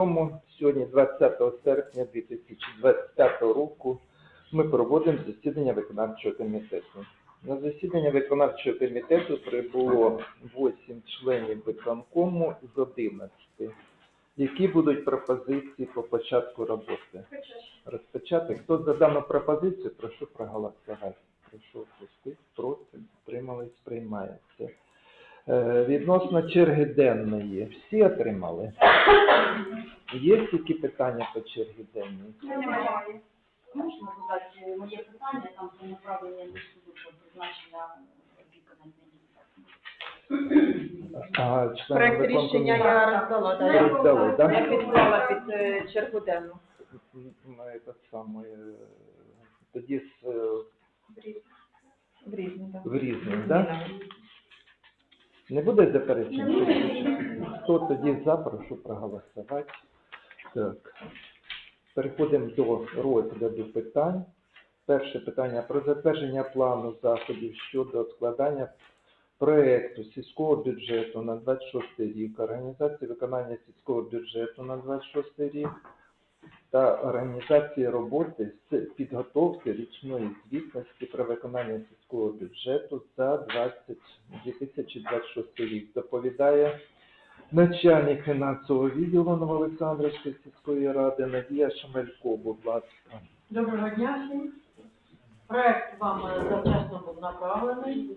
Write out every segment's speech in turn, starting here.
Тому Сьогодні, 20 серпня 2025 року, ми проводимо засідання виконавчого комітету. На засідання виконавчого комітету прибуло 8 членів виконкому з 11. Які будуть пропозиції по початку роботи? Розпочати. Хто за дану пропозицію, прошу проголосувати. Прошу опустити, проти, утримались, приймається. Е, Відносно черги денної, всі отримали? Є які питання по чергі денній? Немає. Можна задати моє питання там про направлення суду про призначення виконання А, члени Проект рішення я роздала, да, я підклала під е, чергу денну. Ну, е, тоді з, В різні, так. в різному, да? Не буде заперечень? Хто тоді за, прошу проголосувати. Так. Переходимо до розгляду питань. Перше питання про затвердження плану заходів щодо складання проекту сільського бюджету на 26 рік, організації виконання сільського бюджету на 26 рік та організації роботи з підготовки річної звітності про виконання сільського бюджету за 20, 2026 рік. Доповідає начальник фінансового відділу Новоолександрівської сільської ради Надія Шамелько, будь ласка. Доброго дня всім. Проект вам е, завчасно був направлений.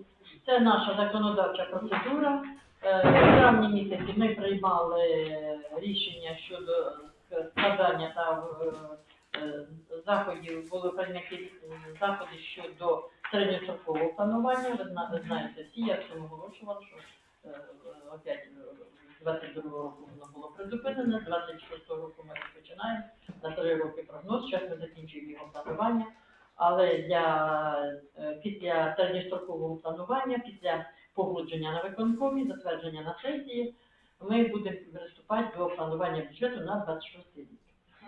Це наша законодавча процедура. Е, В травні місяці ми приймали е, рішення щодо складання та е, е, заходів, були прийняті е, заходи щодо середньострокового планування. Ви знаєте всі, я всім оголошувала, що е, е, опять з 22 року воно було призупинено, з 26 року ми розпочинаємо на три роки прогноз, зараз ми закінчуємо його планування. Але для е, після середньострокового планування, після погодження на виконкомі, затвердження на сесії, ми будемо приступати до планування бюджету на 26 рік.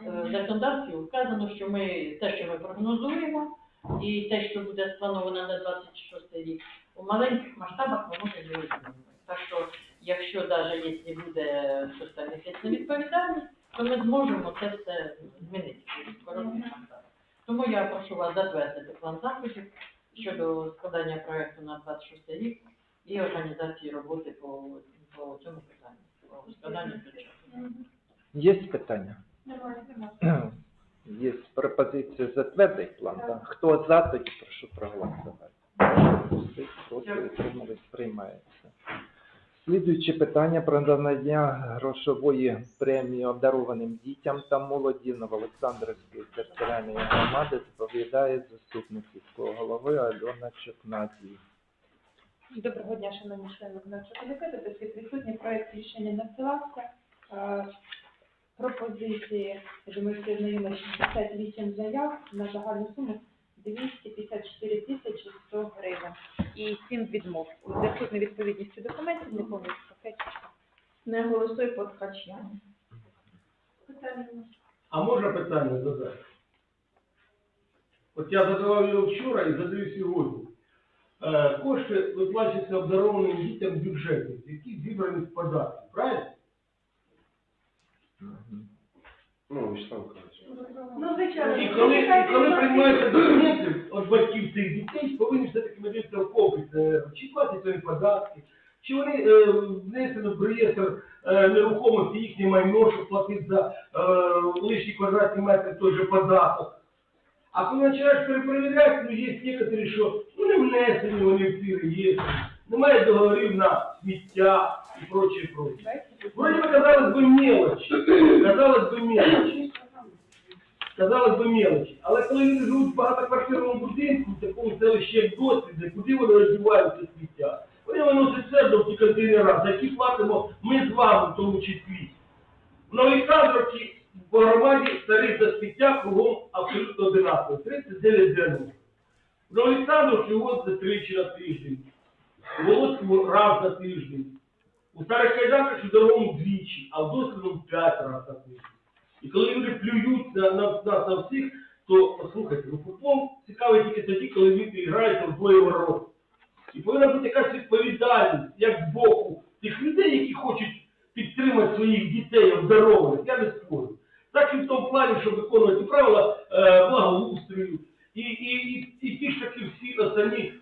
Е, В законодавстві вказано, що ми те, що ми прогнозуємо, і те, що буде сплановано на 26 рік, у маленьких масштабах ми можемо його змінювати. Так що, якщо навіть якщо буде щось там якась невідповідальність, то ми зможемо це все змінити. Тому я прошу вас затвердити план заходів щодо складання проекту на 26 рік і організації роботи по, по цьому питанню. Є питання? Є пропозиція затвердити план. Так? Хто за, тоді прошу проголосувати. Проти приймається. Слідуюче питання про надання грошової премії обдарованим дітям та молоді Новоолександрівської територіальної громади доповідає заступник сільського голови Альона Чокнадій. Доброго дня, шановні члени виконавчого комітету. До всіх відсутніх проект рішення надсилався. Е, Пропозиції, думаю, всі знайомі 68 заяв на загальну суму 254 тисячі 100 гривень. І 7 відмов. У зв'язку з невідповідністю документів не повністю пакет. Не голосуй по ткачам. А можна питання задати? От я задавав його вчора і задаю сьогодні. Е, кошти виплачуються обдарованим дітям бюджетів, які зібрані з податків, правильно? Ну, Вячеслав Михайлович. Ну, звичайно. І коли, і коли приймаються документи від батьків цих дітей, повинні все-таки дивитися в комплекс, чи платять вони податки, чи вони е, внесені в реєстр е, нерухомості їхнє майно, щоб платити за е, лишні квадратні метри той же податок. А коли починаєш перепровіряти, ну є некоторі, що ну не внесені вони в ці реєстри, немає договорів на сміття і прочее, прочее. Вроде бы, казалось бы, мелочі, казалось бы, мелочі. Казалось би мелочі. Але коли люди живуть в багатоквартирному будинку, в такому селищі як досвіди, куди вони роздіваються сміття? Вони виносять все до ті контейнера, за які платимо ми з вами в тому числі. В Новоолександровці по громаді тариф за сміття кругом абсолютно одинаковий. 39 денних. В Новоолександровці вивозиться тричі на тиждень. Володському раз на тиждень. У старих кайданках і дорогому двічі, а в досвідному п'ять разів на тиждень. І коли люди плюють на, на, на, на всіх, то послухайте, ну футбол цікавий тільки тоді, коли граєте в двоє ворот. І повинна бути якась відповідальність, як з боку тих людей, які хочуть підтримати своїх дітей обдарованих, я не спорю. Так і в тому плані, щоб виконувати правила е, благоустрою, і, і, і, і ті ж таки всі останні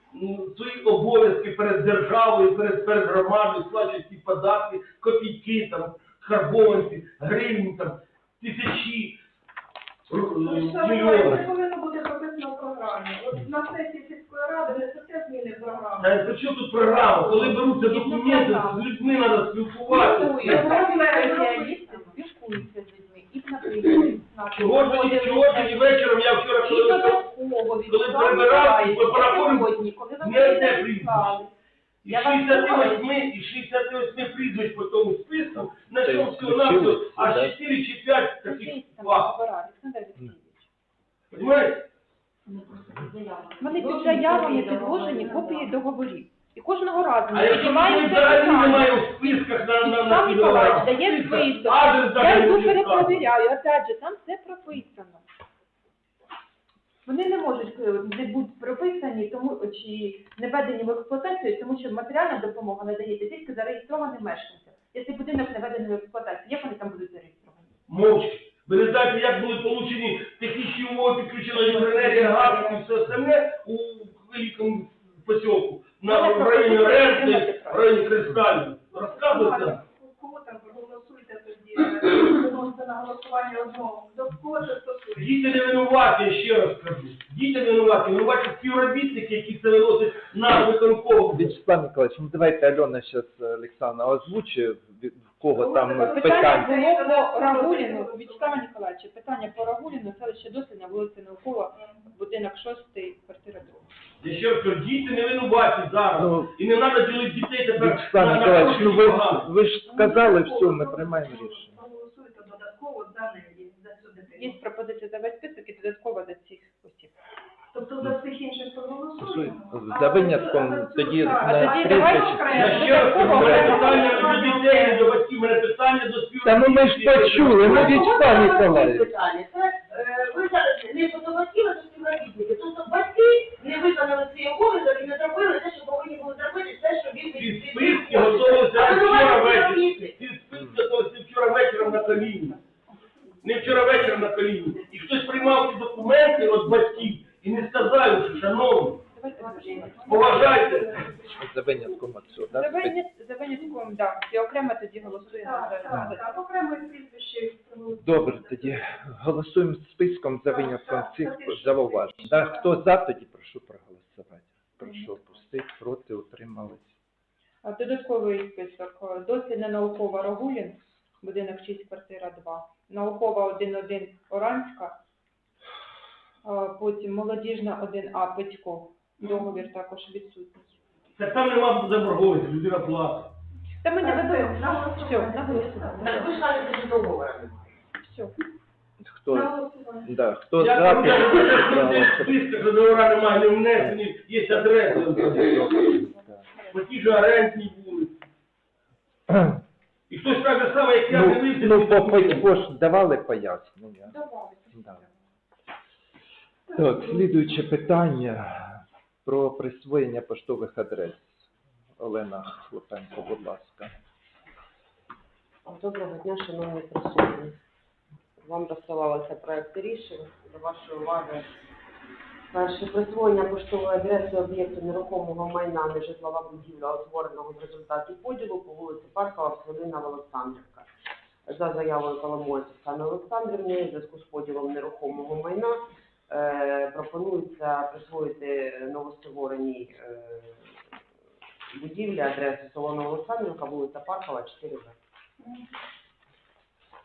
свої обов'язки перед державою, перед, перед громадою, сплачують ті податки, копійки, там, карбованці, гривні, там, тисячі, Ну, це повинно бути прописано в програмі. От на сесії сільської ради не це зміни програми. Та при чому тут програма? Коли беруться документи, з людьми треба спілкуватися. Спілкуються з людьми і наприклад. Чого ж мені, вечором, я вчора, І коли порахуємо, сьогодні, коли ви не одне мені прізвище. прислали. І Я вам 68, і 68 прізвищ по тому списку, на Це чому всього навсього включилось, аж 4 чи 5 таких там договора, Олександр Олексійович. Понимаєте? Вони під заявами підложені копії договорів. І кожного разу А ми якщо піднімаємо ми це взагалі питання. немає в списках на, на, на Сам Ніколаївич дає список. Я йду перепровіряю, опять же, там все прописано. Вони не можуть е, не бути прописані, тому чи не введені в експлуатацію, тому що матеріальна допомога надається тільки зареєстрованим мешканцям. Якщо будинок не введений в експлуатацію, як вони там будуть зареєстровані? Мовчки. Ви не знаєте, як були получені технічні умови підключена електроенергія, газ і все остальне у великому посілку на районі Ренти, районі Кристалів. Розказуйте. Виносите на голосування одного. До кого це стосується? Діти не винуваті, я ще раз кажу. Діти не винуваті, винуваті співробітники, які це виносять на виконком. Вячеслав Николаевич, ну давайте Альона зараз Олександра озвучить, в в кого там Питання питання. було по Рагуліну, Вячеслава Ніколаєвича, питання по Рагуліну, селище Дослідна, вулиця Наукова, будинок 6, квартира 2. Я ще раз кажу, діти не винуваті зараз. Ну, І не треба ділити дітей тепер Вячеслав на ну ви, ви ж сказали все, ми приймаємо рішення. Проголосуйте додатково за неї, за цю дитину. Є пропозиція за весь список і додатково за цих осіб. Тобто за всіх інших проголосуємо? За винятком тоді А на тоді давайте прізвище. Ще раз мене питання до дітей, до батьків, мене питання до Та ну ми ж почули, Николаевич. питання. Це е, ви зараз не фотографіли, а співробітники. Тобто батьки не виконали свій обов'язок і не зробили те, що повинні були зробити, те, що він Ці списки готувалися А ви вчора маєте вечором. робити. Ці списки готувалися вчора вечором на коліні. Не вчора вечором на коліні. І хтось приймав ці документи від батьків і не сказав, що шановні, поважайте. За винятком от цього, За да? винят- за винятком, так. І окремо тоді голосуємо Так, за так, так, окремо прізвище. Добре, тоді голосуємо списком за винятком цих зауважень. Да, хто за, тоді прошу проголосувати. Прошу опустити, проти, утримались. А Додатковий список. Дослідна наукова Рагулін, будинок 6, квартира 2. Наукова 1.1 Оранська. Потім молодіжна 1А Петько. Договір також відсутній. Так там нема заборгованості, людина платить. Та ми не ведемо. Все, на голосування. Так ви ж кажете, що договор. Все. Хто, да, хто Я за, я прошу списках договора немає, не внесені, є адреси. По тій же орендній вулиці. І хтось так же саме, як я Ну, дивився. ну ці по документи. Ж давали пояснення. Да. Так, слідуюче питання про присвоєння поштових адрес. Олена Хлопенко, будь ласка. Доброго дня, шановні присутні. Вам розсилалися проекти рішень. До вашої уваги. Перше присвоєння поштової адреси об'єкту нерухомого майна нежитлова будівля, утвореного в результаті поділу по вулиці Паркова, Вселина Олександрівка. За заявою Коломойця Оксани Олександрівни, в зв'язку з поділом нерухомого майна е, пропонується присвоїти новоствореній е, будівлі адреси село Олександрівка, вулиця Паркова, 4 в Нема питань.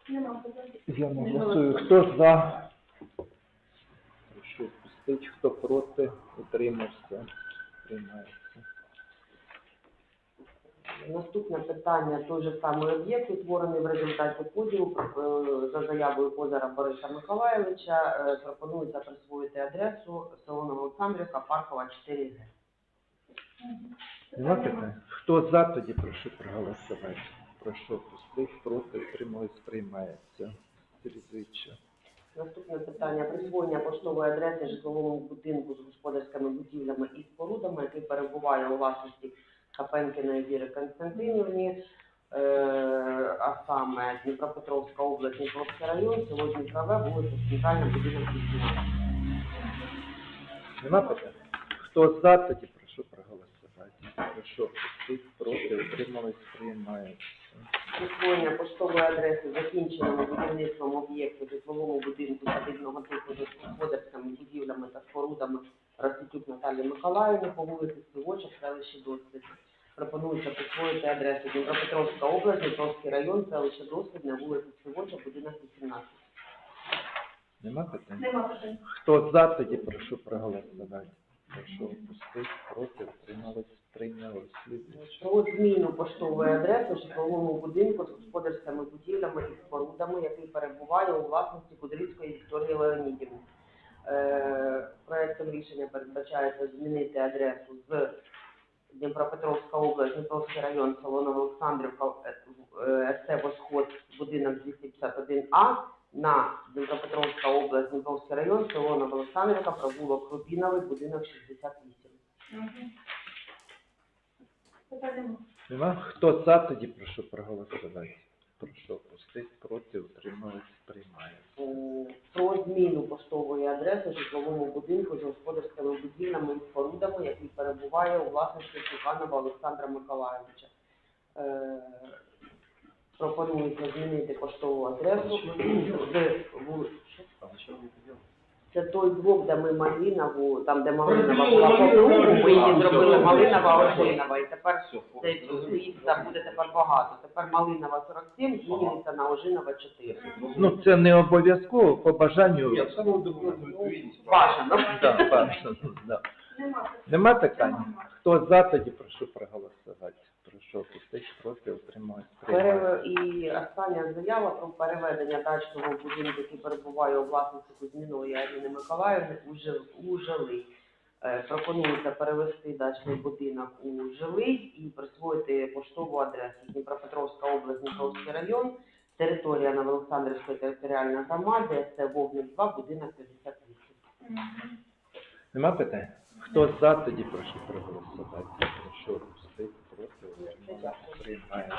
Я не голосую. Хто за? Прошу пустити. Хто проти? Утримався. Приймається. Наступне питання, той же самий об'єкт, утворений в результаті поділу е, за заявою Козара Бориса Миколаєвича, е, пропонується присвоїти адресу село Олександрівка, Паркова, 4Г. Хто за, тоді прошу проголосувати. Прошу пустити. Проти. Утримались. Приймається. Слідуюче. Наступне питання присвоєння поштової адреси житловому будинку з господарськими будівлями і спорудами, який перебуває у власності Капенкіної Віри Константинівні. Е, а саме Дніпропетровська область, Дніпровський район, село Дніпрове, вулиця Центральна, будинок 18. Нема питань? Хто за, тоді прошу проголосувати. Пустити, проти, утримались, приймається. Присвоєння поштової адреси закінченому будівництвом об'єкту житловому будинку садибного типу з господарськими будівлями та спорудами Роститюк Наталії Миколаївни по вулиці Сивоча, селище Досвід. Пропонується присвоїти адресу Дніпропетровська область, Дніпровський район, селище Досвідне, вулиця Сивоча, будинок 18. Нема питань? Нема питань. Хто за, тоді прошу проголосувати. Прошу пустити, проти, утримались, прийняли. Слідуюче. Про зміну поштової адреси житловому будинку з господарськими будівлями і спорудами, який перебуває у власності Кудрицької Вікторії Леонідівни. Е, Проектом рішення передбачається змінити адресу з Дніпропетровська область, Дніпровський район, село Новоолександрівка, е, СТ Восход, будинок 251А, на Дніпропетровська область, Дніпровський район, село Новоолександрівка, провулок Рубіновий, будинок 68. Питань нема. Хто за, тоді прошу проголосувати. Прошу пустити, проти, утримались, приймається. Е, про зміну поштової адреси житловому будинку з господарськими будівлями і спорудами, який перебуває у власності Степанова Олександра Миколаївича. Е, пропонується змінити поштову адресу з вул- це той блок, де ми Малинову, там де Малинова була по кругу, ми її зробили Малинова Ожинова, і тепер цей їх там буде тепер багато. Тепер Малинова 47 змінюється на Ожинова 4. Ну, це не обов'язково, по бажанню. Ні, в самому. Бажано. Да, бажано, да. Нема питань? Хто за, тоді прошу проголосувати. І остання заява про переведення дачного будинку, який перебуває у власності Кузьміної Аріни Миколаївни у жил- жилий. Е, Пропонується перевести дачний будинок у жилий і присвоїти поштову адресу Дніпропетровська область, Дніпровський район, територія Новоолександрівської територіальної громади, це Вогник 2, будинок 58. Нема питань? Хто за, тоді прошу проголосувати. Прошу проти, приймається.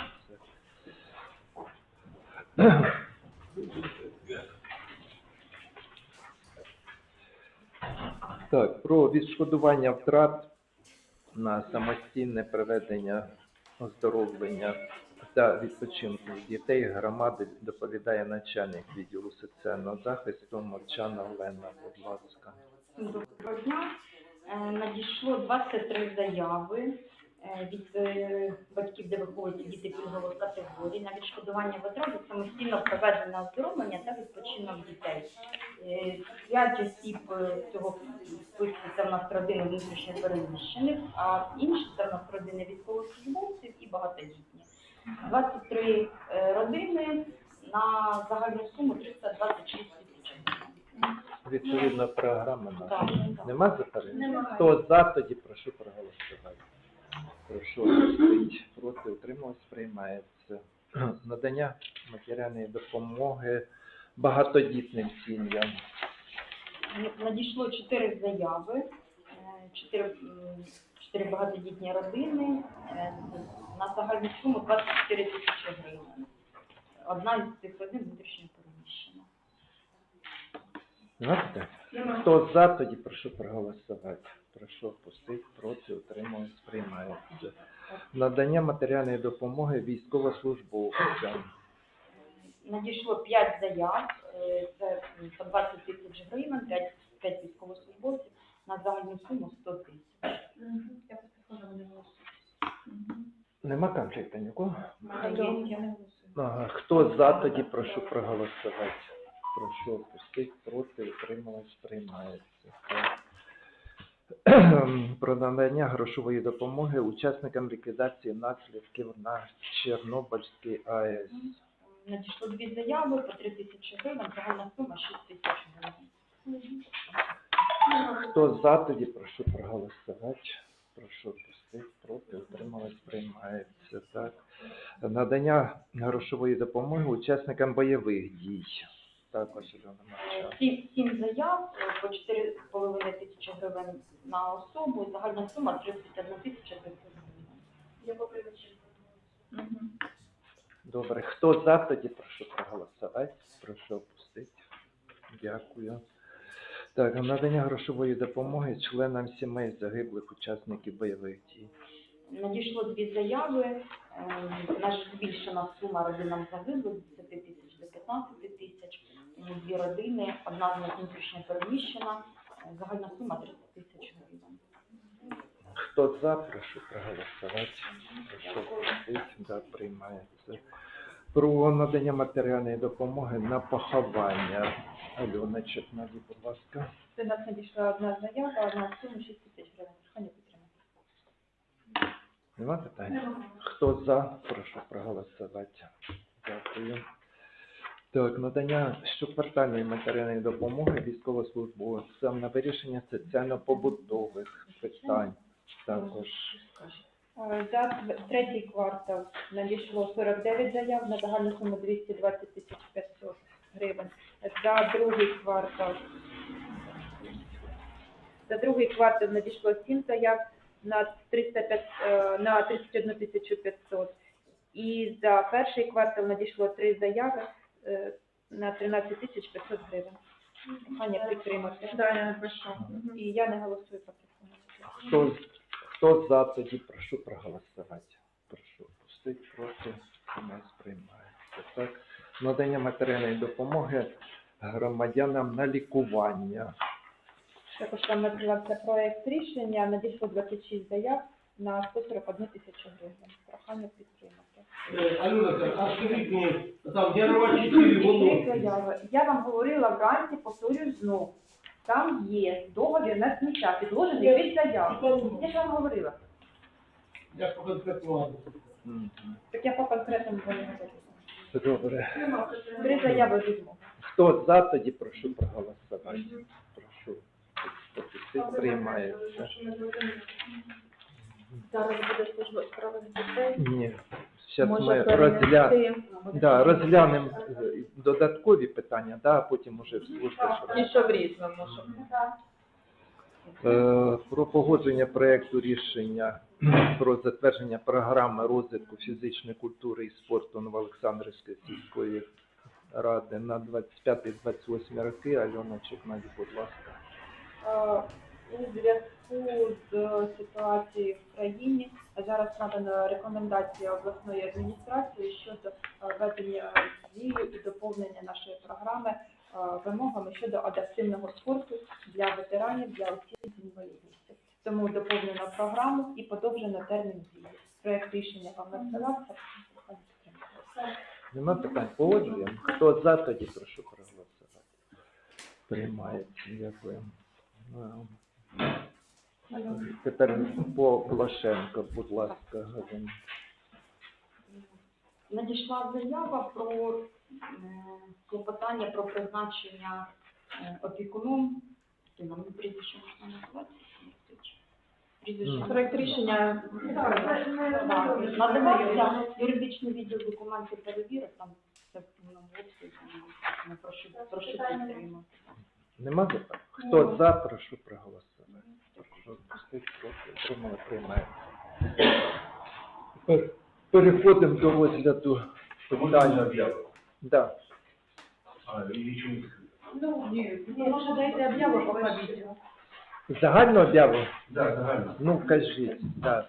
Так, про відшкодування втрат на самостійне проведення оздоровлення та відпочинку дітей громади доповідає начальник відділу соціального захисту Мовчана Олена, будь ласка. Доброго дня. Е, Надійшло 23 заяви від е, батьків, де виховуються діти пільгових категорій на відшкодування витрат самостійно проведення оздоровлення та відпочинок дітей. Е, П'ять осіб е, цього списку це в нас родини внутрішньо переміщених, а інші це в нас родини військовослужбовців і багатодітні. 23 е, родини на загальну суму 326 тисяч. Відповідно, програма. Нема заперечень? Хто за, тоді прошу проголосувати. Прошу пустити, проти, утрималось, приймається. Надання матеріальної допомоги багатодітним сім'ям. Надійшло чотири заяви, е, чотири, чотири багатодітні родини е, на загальну суму 24 тисячі гривень. Одна із цих родин внутрішньо переміщена. Знаєте? Хто за, тоді прошу проголосувати. Прошу пустити, проти, утрималось, приймається. Надання матеріальної допомоги військовослужбовцям. Надійшло 5 заяв, е, це по 20 тисяч гривень, 5, 5 військовослужбовців на загальну суму 100 тисяч. Нема конфлікту нікого? Ага, хто за, тоді прошу проголосувати. Прошу пустити, проти, утрималось, приймається. Про надання грошової допомоги учасникам ліквідації наслідків на Чорнобильській АЕС. Надійшло дві заяви по 3 тисячі гривень, загальна сума 6 тисяч гривень. Хто за, тоді прошу проголосувати. Прошу пустити, проти, утрималось, приймається. Так. Надання грошової допомоги учасникам бойових дій. Також Марчак. Сім, сім заяв е, по 4,5 тисячі гривень на особу, загальна сума 31 тисяча 300 гривень. Добре. Хто за, тоді прошу проголосувати. Прошу опустити. Дякую. Так, надання грошової допомоги членам сімей загиблих учасників бойових дій. Надійшло дві заяви. Ем, Наша збільшена сума родинам загиблих з 10 тисяч до 15 тисяч. Дві родини, одна з них внутрішньо переміщена. Загальна сума 30 тисяч гривень. Хто за, прошу проголосувати. Прошу опустити. Да, приймається. Про надання матеріальної допомоги на поховання. Альона Чепнаді, будь ласка. Це у нас надійшла одна заява на суму 6 тисяч гривень. Прохання підтримати. Нема питань? Хто за, прошу проголосувати. Дякую. Так, надання щоквартальної матеріальної допомоги військовослужбовцям на вирішення соціально-побутових питань. Також За третій квартал надійшло 49 заяв на загальну суму 220 тисяч 500 гривень. За другий квартал за другий квартал надійшло 7 заяв на 305, е, на 31 тисячу 500. І за перший квартал надійшло 3 заяви е, на 13 тисяч 500 гривень. Прохання підтримати. Да, я напишу. І я не голосую по хто, хто за, тоді прошу проголосувати. Прошу опустити проти. У нас приймається. Так. Надання матеріальної допомоги громадянам на лікування. Також там надсилався проект рішення, надійшло 26 заяв на 141 тисячу гривень. Прохання підтримати. Е, Альона, а скажіть мені, там Ярова 4 Три воно. заяви. Я вам говорила вранці, повторюю знов. Там є договір на сміття, підложений від заяв. Я ж вам говорила. Я по конкретному. Мгм. Так я по конкретному не говорила. Добре. Три заяви відмови. Хто за, тоді прошу проголосувати. Прошу. Опустити. Приймається. Зараз буде служба справи дітей. Ні. Зараз ми розгля... да, розглянемо е, додаткові питання, да, а потім уже в службі. І що в різному, щоб Е, Про погодження проекту рішення про затвердження програми розвитку фізичної культури і спорту Новоолександрівської сільської ради на 25-28 роки. Альона Чекнаді, будь ласка. Е, У зв'язку з ситуацією в країні зараз надана рекомендація обласної адміністрації щодо е, введення в і доповнення нашої програми е, вимогами щодо адаптивного спорту для ветеранів, для осіб з інвалідністю. Тому доповнено програму і подовжено термін дії. Проект рішення вам надсилався. Нема питань? Погоджуємо. Хто за, тоді прошу проголосувати. Приймається. Дякую. Тепер по Блашенко, будь ласка, Галина. Надійшла заява про е, клопотання про призначення е, опікуном. Ти нам не прізвище можна назвати? Прізвище. Проект рішення Надавався юридичний відділ документів перевірок, там все в повному обсязі. Прошу підтримати. Нема запитань? Хто за, прошу проголосувати. Прошу пустити проти. Отримали. Тепер переходимо до розгляду питання. об'яву. Да. А, і чому? Ну, ні, може дайте об'яву по відео. Загальну об'яву? Да, загально. Ну, кажіть, да.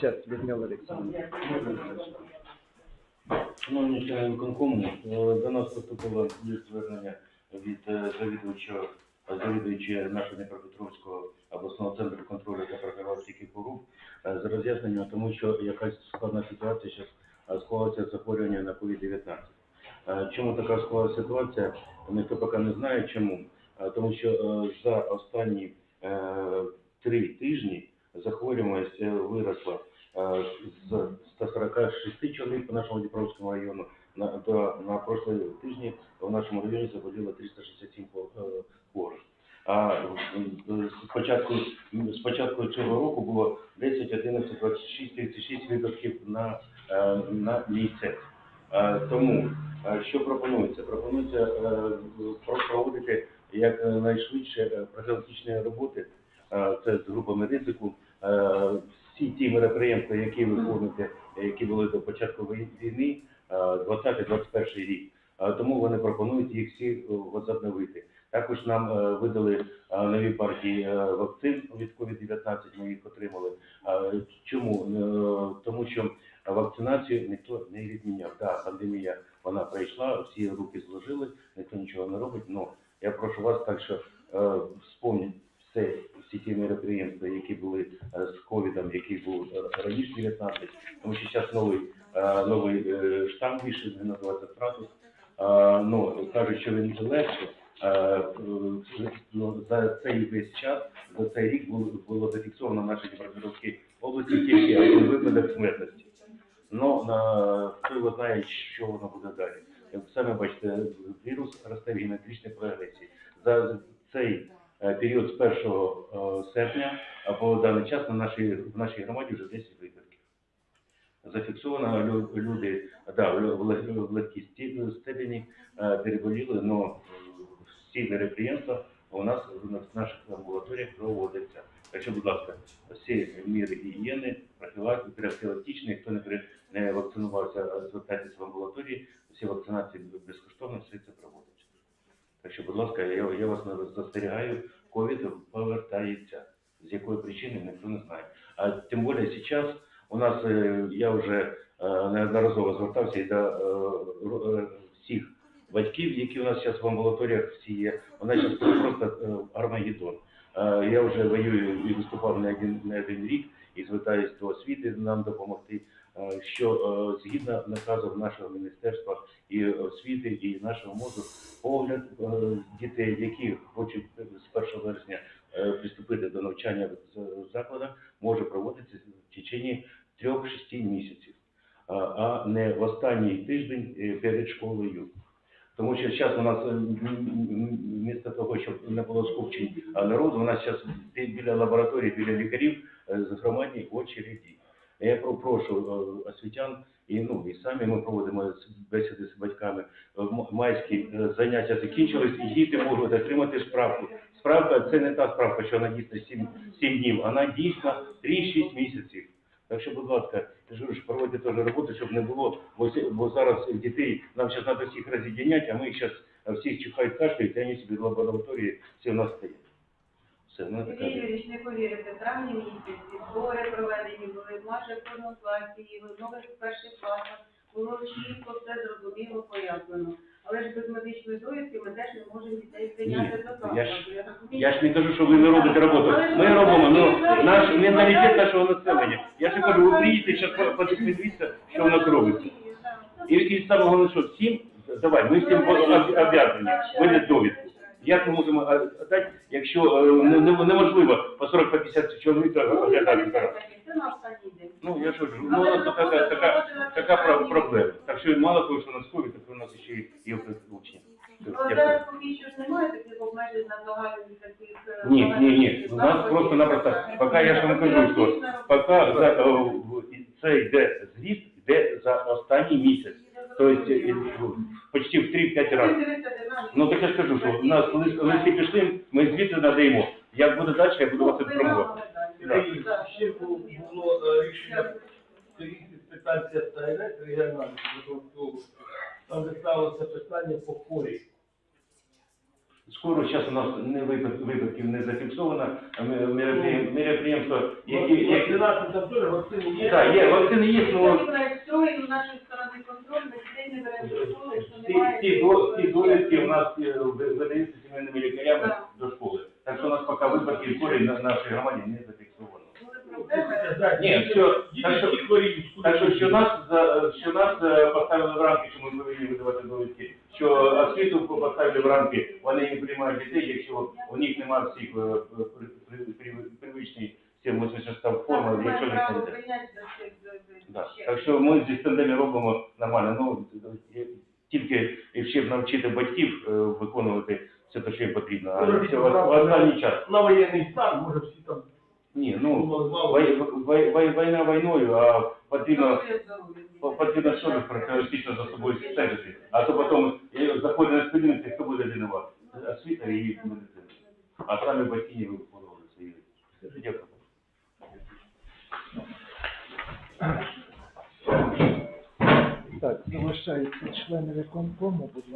Зараз, Людмила Олексійовна. Шановні члени виконкому, е, до нас поступило звернення від е, завідувача, завідувача нашого Дніпропетровського обласного центру контролю та профілактики хвороб е, з роз'ясненням, тому що якась складна ситуація зараз склалася захворювання на COVID-19. Е, Чому така склалася ситуація? Ніхто поки не знає чому. Е, Тому що е, за останні е, три тижні захворюваність е, виросла е, з 146 чоловік по нашому Дніпровському району на, до, на прошлий тижні в нашому районі заболіло 367 е, хворих. А е, з початку, з початку цього року було 10, 11, 26, 36 випадків на, е, на місяць. Е, Тому е, що пропонується? Пропонується е, проводити якнайшвидше е, профілактичні роботи, е, це з групами ризику, Е, всі ті мероприємства, які ви виконуєте е, які були до початку війни, е, 20-21 рік. Е, Тому вони пропонують їх всі е, возобновити. Також нам е, видали е, нові партії е, вакцин від COVID-19, ми їх отримали. Е, Чому? Е, Тому що вакцинацію ніхто не відміняв. Так, пандемія вона пройшла, всі руки зложили, ніхто нічого не робить. Но я прошу вас так, що е, всі ті мероприємства, які були е, з ковідом, який був е, раніше 19, тому що зараз новий, е, новий штам вийшов, він називається стратус. Ну, кажуть, що він легше. Ну, за цей весь час, за цей рік було, зафіксовано в нашій Дніпропетровській області тільки один випадок смертності. Ну, хто знає, що воно буде далі. Як самі бачите, вірус росте в геометричній прогресії. За цей період з 1 е, серпня по даний час на нашій, в нашій громаді вже 10 випадків. Зафіксовано люди да, в легкій степені е, переболіли, але всі мероприємства у нас в наших амбулаторіях проводяться. Так що, будь ласка, всі міри гігієни, профілактичні, хто не, вакцинувався, звертайтеся в амбулаторії, всі вакцинації безкоштовно, все це. Що, будь ласка, я, я вас застерігаю, ковід повертається. З якої причини, ніхто не знає. А тим більше зараз у нас, е, я вже е, неодноразово звертався і до е, всіх батьків, які у нас зараз в амбулаторіях всі є. Нас зараз просто армагеддон. Я вже воюю і виступав не один, не один рік і звертаюся до освіти нам допомогти, що е, згідно наказів нашого міністерства і освіти, і нашого МОЗу, погляд е, дітей, які хочуть з 1 вересня е, приступити до навчання в з- закладах, може проводитися в течение 3-6 місяців, а- не в останній тиждень е, перед школою. Тому що зараз у нас е, вмісто того, щоб не було скупчень народу, у нас зараз біля лабораторії, біля лікарів е, загромадні очереді. Я про- прошу е, освітян, і ну і самі ми проводимо бесіди з батьками. Е, Майські е, заняття закінчились, і діти можуть отримати справку. Справка це не та справка, що вона дійсно 7, 7 днів, вона дійсно 3-6 місяців. Так що, будь ласка, проводьте теж роботу, щоб не було, бо, зараз дітей нам зараз треба всіх роз'єдняти, а ми їх зараз всіх чихають кашляють, і вони собі в лабораторії всі у нас стоять. Все, ну така. Сергій Юрійович, не повірите, травні місяці збори проведені були майже в кожному класі, і в нових перших класах було чітко все зрозуміло пояснено. Але ж без медичної довідки ми теж не можемо дітей прийняти до закладу. я ж- Я Я ж не кажу, що ви не робите роботу. Ми робимо, ну наш менталітет нашого населення. Я ж кажу, ви приїдете, зараз подивіться, що в нас робиться. І, і саме головне, що всім, давай, ми всім об- обязані видати довідку. Як ми можемо дати, якщо е, не- не- неможливо по 40-50 чоловік оглядати зараз? Останній день. Ну, я що ж, ну, у нас така, така, така про- проблема. Так що мало того, що у нас ковід, так у нас ще й і учні. Зараз поки що немає таких обмежень на загальних таких... е, Ні, ні, ні. У нас заходів. просто-напросто, поки я ж вам кажу, що поки за, е, в- це йде звіт, йде за останній місяць. Тобто е, в- почти в 3-5 разів. Ну так я ж кажу, що у нас лис- листи пішли, ми звіти надаємо. Як буде далі, я буду вас інформувати. Сергій, ще було було, е, рішення комісії з питань. Там де ставилося питання по корі. Скоро зараз у нас не випад- випадків не зафіксовано, а ми- мероприєм- мероприємства, які, які... Вакцинація там вакцини є. Так, є, вакцини є, але контроль, ми дітей не школи, якщо немає... ці, до- ці довідки у нас е, видаються сімейними лікарями Так. до школи. Так що у нас поки випадків корі на нашій громаді не зафіксовано. Були проблеми. Ні, все, так що, так що, що нас, за- що нас е, поставили в рамки, що ми повинні видавати довідки, що освіту поставили в рамки, вони не приймають дітей, якщо у них немає всіх е, при- при- при- привичній 786 форми, якщо не право прийде. прийняти до всіх, Да. Так що ми зі стендами робимо нормально. Ну тільки ще б навчити батьків е, виконувати все те, що їм потрібно. А це в в останній час. На воєнний стан, може всі там Ні, ну вой- вой- вой- війна війною, а потрібно потрібно що профілактично за собою стежити. А то потім е, заходить на спільниці, хто буде винувати? Освіта і медицина. А самі батьки не виконували свої. Дякую. Так, залишаються члени виконкому, будь ласка.